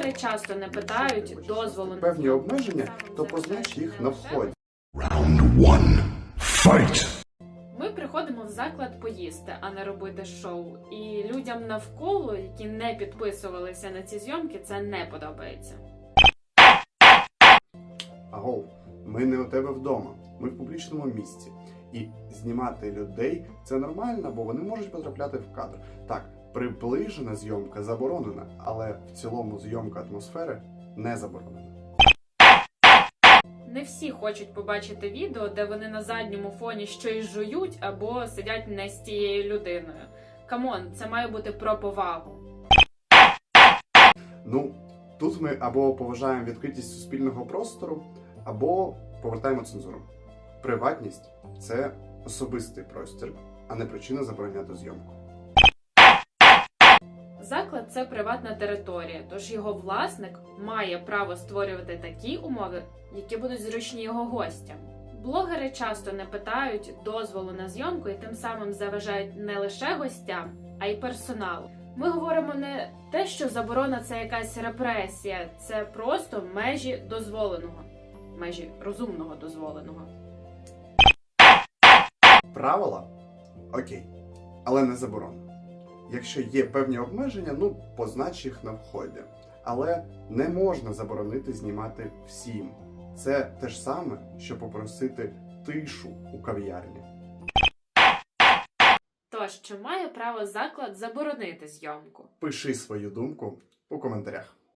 Блогери часто не питають дозволу на певні обмеження, то познач їх на вході. Round one. Fight! Ми приходимо в заклад поїсти, а не робити шоу. І людям навколо, які не підписувалися на ці зйомки, це не подобається. Агов, ми не у тебе вдома, ми в публічному місці. І знімати людей це нормально, бо вони можуть потрапляти в кадр. Так, приближена зйомка заборонена, але в цілому зйомка атмосфери не заборонена. Не всі хочуть побачити відео, де вони на задньому фоні щось жують або сидять не з тією людиною. Камон, це має бути про повагу. Ну, тут ми або поважаємо відкритість суспільного простору, або повертаємо цензуру. Приватність це особистий простір, а не причина забороняти зйомку. Заклад це приватна територія, тож його власник має право створювати такі умови, які будуть зручні його гостям. Блогери часто не питають дозволу на зйомку і тим самим заважають не лише гостям, а й персоналу. Ми говоримо не те, що заборона це якась репресія, це просто межі дозволеного, межі розумного дозволеного. Правила окей, але не заборона. Якщо є певні обмеження, ну познач їх на вході. Але не можна заборонити знімати всім. Це те ж саме, що попросити тишу у кав'ярні. Тож, чи має право заклад заборонити зйомку? Пиши свою думку у коментарях.